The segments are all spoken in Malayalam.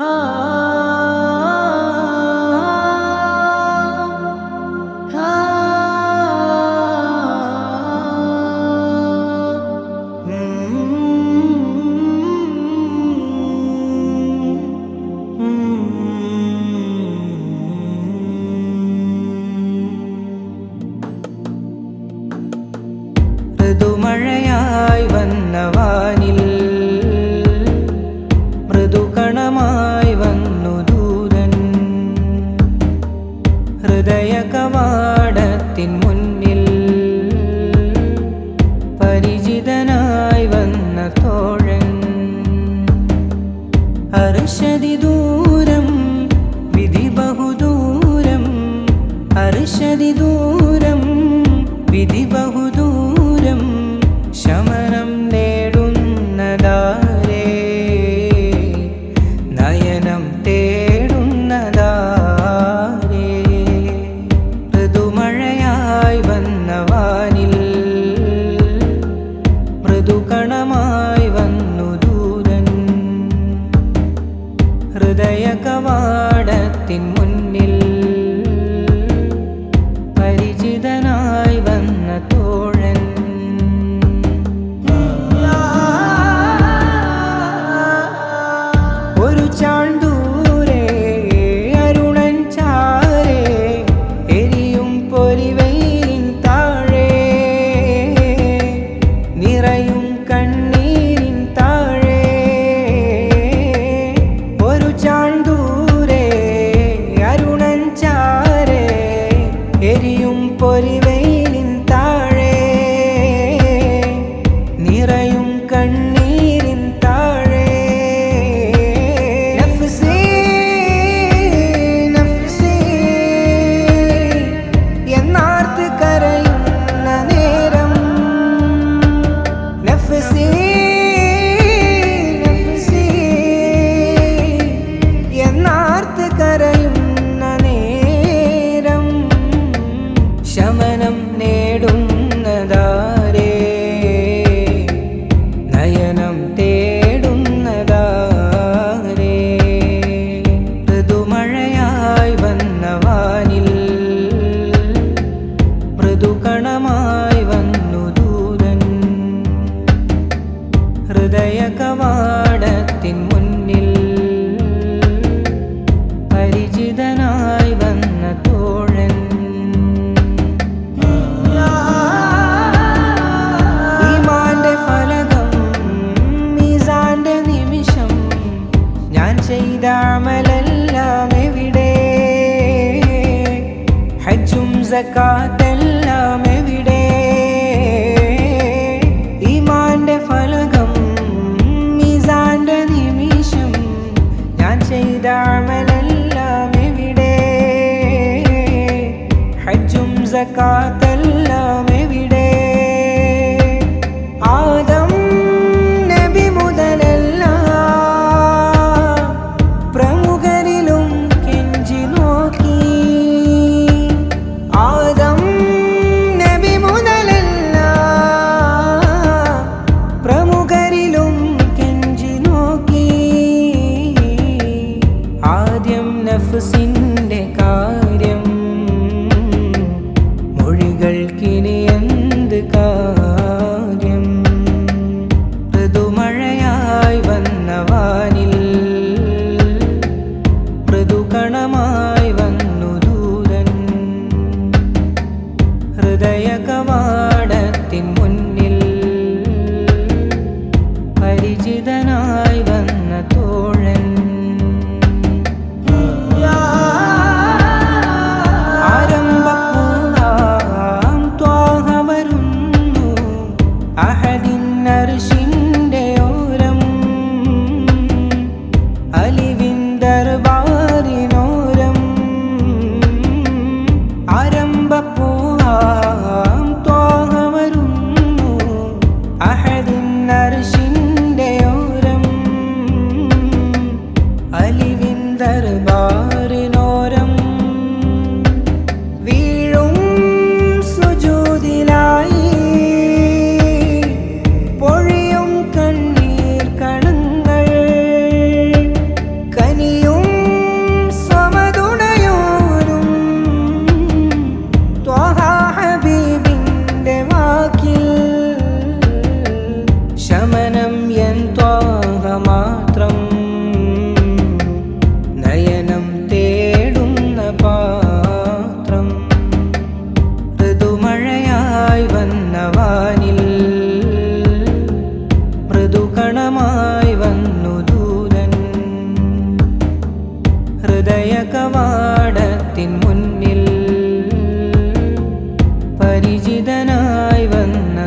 Ah. നയനം തേടുന്നതാരേ മൃദുമഴയായി വന്നവാനിൽ മൃദുകണമായി വന്നു ദൂരൻ. ഹൃദയ കവാടത്തിൻ കണമായി വന്നു ദൂതൻ ഹൃദയ കവാടത്തിൻ മുന്നിൽ പരിചിതനായി വന്ന തോഴൻ. ഈമാന്റെ ഫലകം മീസാന്റെ നിമിഷം ഞാൻ ചെയ്ത അമലെല്ലാം എവിടെ? ഹജ്ജും സക്കാത്ത thought that.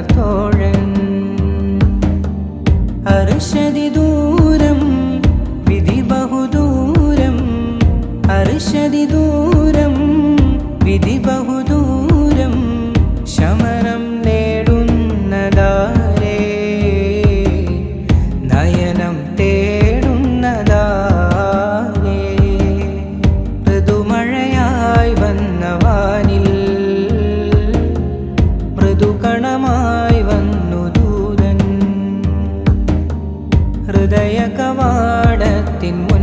തോഴൻ അർഷതി ദൂരം വിധി ബഹുദൂരം. അർഷതി ദൂരം വിധി ബഹുദൂരം. ദൂതൻ ഹൃദയ കവാടത്തിൻ മുന്നിൽ